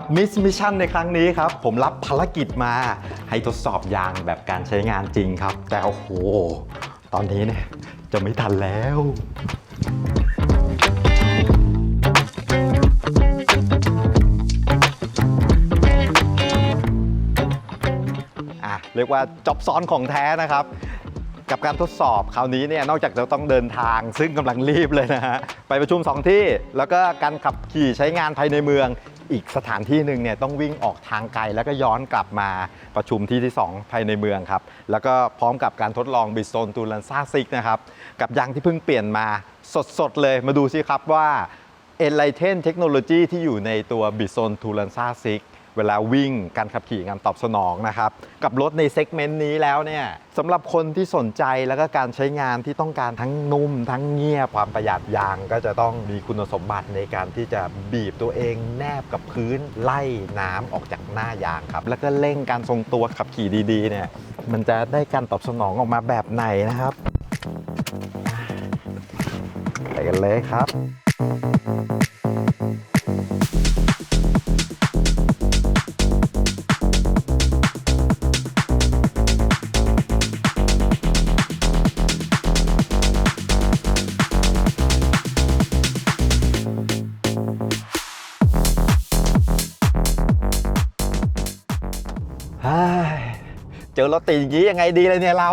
กับมิสมิชชั่นในครั้งนี้ครับ ผมรับภารกิจมาให้ทดสอบยางแบบการใช้งานจริงครับ แต่โอ้โห ตอนนี้เนี่ยจะไม่ทันแล้วอะเรียกว่าจอบซ้อนของแท้นะครับ กับการทดสอบคราวนี้เนี่ยนอกจากจะต้องเดินทางซึ่งกำลังรีบเลยนะฮะไปประชุม 2 ที่ แล้วก็การขับขี่ใช้งานภายในเมือง อีกสถานที่หนึ่งเนี่ยต้องวิ่งออกทางไกลแล้วก็ย้อนกลับมาประชุมที่ที่ 2 ภายในเมืองครับ แล้วก็พร้อมกับการทดลองบิสโซนตูลันซาซิกนะครับ กับยางที่เพิ่งเปลี่ยนมาสดๆเลยมาดูสิครับว่า e n l i g h t e n เทคโนโลยีที่อยู่ในตัวบิสโซนทูลันซาซิก เวลาวิ่งการขับขี่การตอบสนองนะครับ กับรถในเซกเมนต์นี้แล้วเนี่ยสำหรับคนที่สนใจแล้วก็การใช้งานที่ต้องการทั้งนุ่ม ทั้งเงียบความประหยัดยางก็จะต้องมีคุณสมบัติในการที่จะบีบตัวเองแนบกับพื้นไล่น้ำออกจากหน้ายางครับ แล้วก็เร่งการทรงตัวขับขี่ดีๆเนี่ยมันจะได้การตอบสนองออกมาแบบไหนนะครับไปกันเลยครับ เจอรถติดอย่างนี้ยังไงดีเลยเนี่ยเรา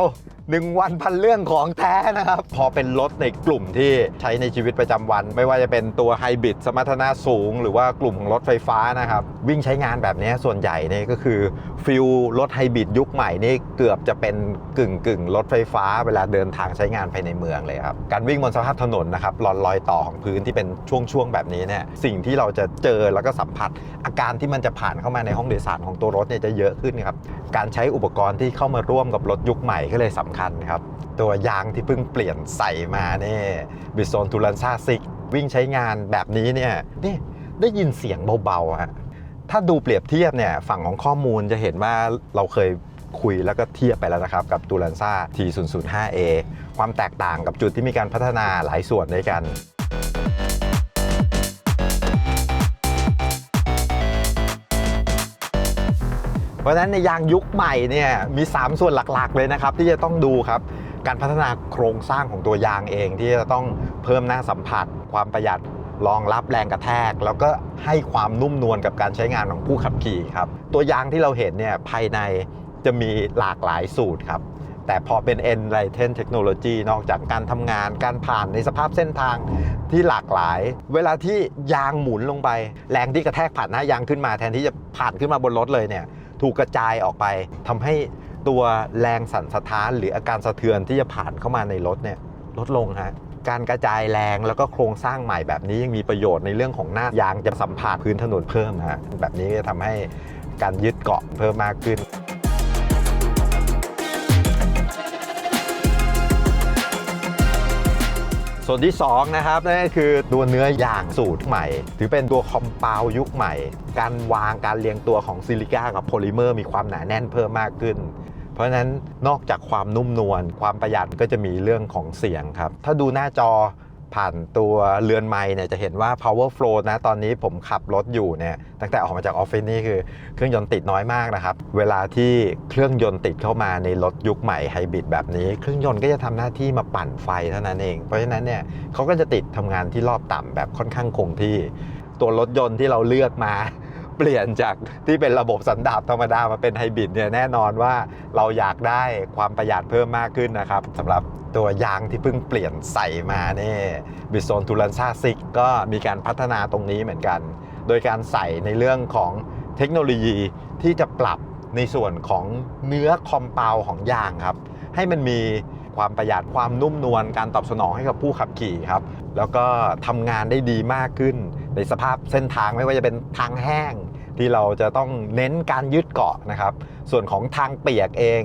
หนึ่งวันพันเรื่องของแท้นะครับ พอเป็นรถในกลุ่มที่ใช้ในชีวิตประจำวัน ไม่ว่าจะเป็นตัวไฮบริดสมรรถนะสูง หรือว่ากลุ่มของรถไฟฟ้านะครับ วิ่งใช้งานแบบนี้ส่วนใหญ่เนี่ยก็คือฟิลรถไฮบริดยุคใหม่นี่เกือบจะเป็นกึ่งกึ่งรถไฟฟ้า เวลาเดินทางใช้งานภายในเมืองเลยครับการวิ่งบนสภาพถนนนะครับรอนรอยต่อของพื้นที่เป็นช่วงๆแบบนี้เนี่ยสิ่งที่เราจะเจอแล้วก็สัมผัส อาการที่มันจะผ่านเข้ามาในห้องโดยสารของตัวรถเนี่ยจะเยอะขึ้นครับการใช้อุปกรณ์ที่เข้ามาร่วมกับรถยุคใหม่ก็เลยสำคัญครับ ตัวยางที่เพิ่งเปลี่ยนใส่มาเนี่ยบิโซนทูลันซาซิกวิ่งใช้งานแบบนี้เนี่ยนี่ได้ยินเสียงเบาๆฮะถ้าดูเปรียบเทียบเนี่ยฝั่งของข้อมูลจะเห็นว่าเราเคยคุยแล้วก็เทียบไปแล้วนะครับ กับตูลันซ่า T005A ความแตกต่างกับจุดที่มีการพัฒนาหลายส่วนด้วยกัน เพราะฉะนั้นในยางยุคใหม่เนี่ยมี 3 ส่วนหลักๆ เลยนะครับ ที่จะต้องดูครับ การพัฒนาโครงสร้างของตัวยางเองที่จะต้องเพิ่มหน้าสัมผัส ความประหยัดรองรับแรงกระแทก แล้วก็ให้ความนุ่มนวลกับการใช้งานของผู้ขับขี่ครับ ตัวยางที่เราเห็นเนี่ยภายในจะมีหลากหลายสูตรครับ แต่พอเป็น Enlighten Technology นอกจากการทำงานการผ่านในสภาพเส้นทางที่หลากหลาย เวลาที่ยางหมุนลงไป แรงที่กระแทกผ่านหน้ายางขึ้นมาแทนที่จะผ่านขึ้นมาบนรถเลยเนี่ย ถูกกระจายออกไปทำให้ตัวแรงสั่นสะท้าน หรืออาการสะเทือนที่จะผ่านเข้ามาในรถเนี่ยลดลงฮะการกระจายแรงแล้วก็โครงสร้างใหม่แบบนี้ยังมีประโยชน์ในเรื่องของหน้ายางจะสัมผัสพื้นถนนเพิ่มฮะแบบนี้จะทำให้การยึดเกาะเพิ่มมากขึ้น ส่วนที่ 2 นะครับนั่นก็คือตัวเนื้อยางสูตรใหม่ ถือเป็นตัวคอมเพลยุคใหม่ การวางการเรียงตัวของซิลิก้ากับโพลิเมอร์มีความหนาแน่นเพิ่มมากขึ้น เพราะฉะนั้นนอกจากความนุ่มนวลความประหยัดก็จะมีเรื่องของเสียงครับ ถ้าดูหน้าจอ ผ่านตัวเรือนไม้เนี่ยจะเห็นว่า power flow นะตอนนี้ผมขับรถอยู่เนี่ยตั้งแต่ออกมาจากออฟฟิศนี่คือเครื่องยนต์ติดน้อยมากนะครับ เวลาที่เครื่องยนต์ติดเข้ามาในรถยุคใหม่ไฮบริดแบบนี้ เครื่องยนต์ก็จะทำหน้าที่มาปั่นไฟเท่านั้นเอง เพราะฉะนั้นเนี่ยเขาก็จะติดทำงานที่รอบต่ำแบบค่อนข้างคงที่ ตัวรถยนต์ที่เราเลือกมา เปลี่ยนจากที่เป็นระบบสันดาปธรรมดามาเป็นไฮบริดเนี่ยแน่นอนว่าเราอยากได้ความประหยัดเพิ่มมากขึ้นนะครับสำหรับตัวยางที่เพิ่งเปลี่ยนใส่มาเนี่ยบิโซนทูลันซาซิกก็มีการพัฒนาตรงนี้เหมือนกัน โดยการใส่ในเรื่องของเทคโนโลยีที่จะปรับในส่วนของเนื้อคอมเปลของยางครับ ให้มันมีความประหยัดความนุ่มนวลการตอบสนองให้กับผู้ขับขี่ครับ แล้วก็ทำงานได้ดีมากขึ้น ในสภาพเส้นทางไม่ว่าจะเป็นทางแห้ง ที่เราจะต้องเน้นการยึดเกาะนะครับ ส่วนของทางเปียกเอง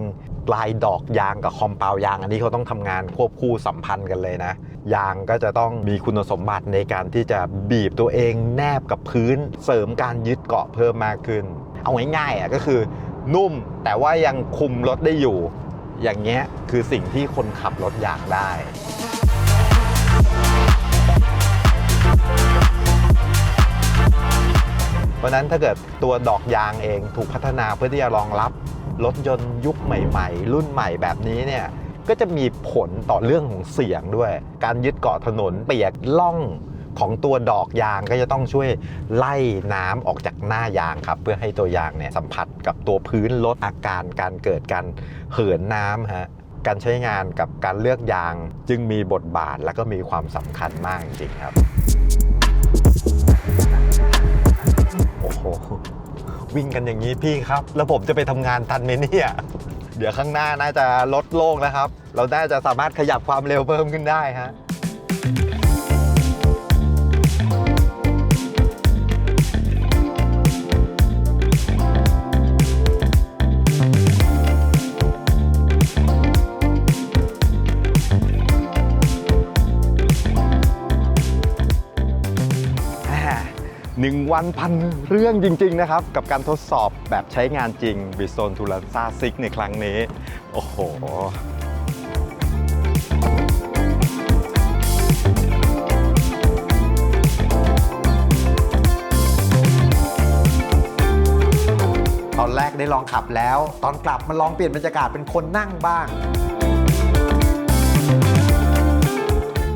ลายดอกยางกับคอมเปลยาง อันนี้เขาต้องทำงานควบคู่สัมพันธ์กันเลยนะ ยางก็จะต้องมีคุณสมบัติในการที่จะบีบตัวเองแนบกับพื้น เสริมการยึดเกาะเพิ่มมากขึ้น เอาง่ายๆอะก็คือ นุ่มแต่ว่ายังคุมรถได้อยู่ อย่างเงี้ยคือสิ่งที่คนขับรถอยากได้ เพราะนั้นถ้าเกิดตัวดอกยางเองถูกพัฒนาเพื่อที่จะรองรับรถยนต์ยุคใหม่ ๆ รุ่นใหม่แบบนี้เนี่ยก็จะมีผลต่อเรื่องของเสียงด้วย การยึดเกาะถนนเปียกล่องของตัวดอกยางก็จะต้องช่วยไล่น้ำออกจากหน้ายางครับ เพื่อให้ตัวยางเนี่ยสัมผัสกับตัวพื้นลดอาการการเกิดการเหินน้ำฮะการใช้งานกับการเลือกยางจึงมีบทบาทและก็มีความสำคัญมากจริงๆครับ หวิ่งกันอย่างนี้พี่ครับ แล้วผมจะไปทำงานทันไหมเนี่ยเดี๋ยวข้างหน้าน่าจะลดโล่งนะครับ เราน่าจะสามารถขยับความเร็วเพิ่มขึ้นได้ฮะ หนึ่งวันพันเรื่องจริง ๆ นะครับ กับการทดสอบแบบใช้งานจริง b i s t o n t u l a n z a 6ในครั้งนี้ โอ้โหตอนแรกได้ลองขับแล้ว ตอนกลับมาลองเปลี่ยนบรรยากาศเป็นคนนั่งบ้าง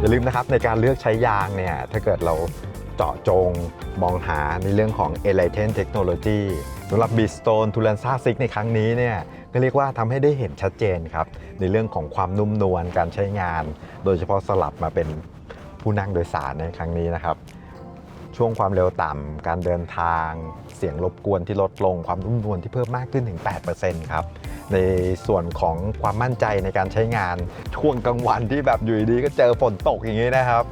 อย่าลืมนะครับในการเลือกใช้ยางเนี่ยถ้าเกิดเรา เจาะจงมองหาในเรื่องของ e l i t e n Technology สำหรับ b i s t o n t u l a n z a 6ในครั้งนี้เนี่ยก็เรียกว่าทำให้ได้เห็นชัดเจนครับ ในเรื่องของความนุ่มนวลการใช้งาน โดยเฉพาะสลับมาเป็นผู้นั่งโดยสารในครั้งนี้นะครับ ช่วงความเร็วต่ำการเดินทาง เสียงรบกวนที่ลดลงความนุ่มนวลที่เพิ่มมากขึ้นถึง 8%ครับในส่วนของความมั่นใจในการใช้งานช่วงกลางวันที่แบบอยู่ดีๆก็เจอฝนตกอย่างนี้นะครับ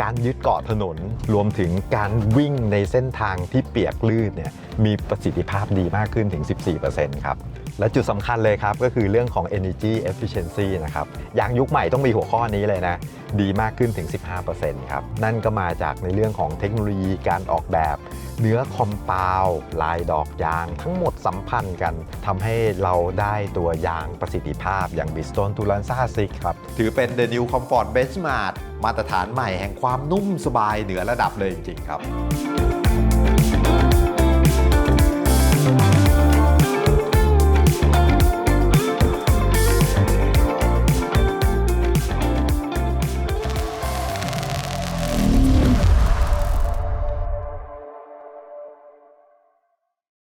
การยึดเกาะถนน รวมถึงการวิ่งในเส้นทางที่เปียกลื่นเนี่ยมีประสิทธิภาพดีมากขึ้นถึง 14%ครับ และจุดสำคัญเลยครับ ก็คือเรื่องของ energy efficiency นะครับยางยุคใหม่ต้องมีหัวข้อนี้เลยนะ ดีมากขึ้นถึง 15%ครับ นั่นก็มาจากในเรื่องของเทคโนโลยีการออกแบบเนื้อคอมเปาวลายดอกยางทั้งหมดสัมพันธ์กันทำให้เราได้ตัวยางประสิทธิภาพอย่าง Bridgestone Turanza 6ครับ ถือเป็น The New Comfort Benchmark มาตรฐานใหม่แห่งความนุ่มสบายเหนือระดับเลยจริงๆครับ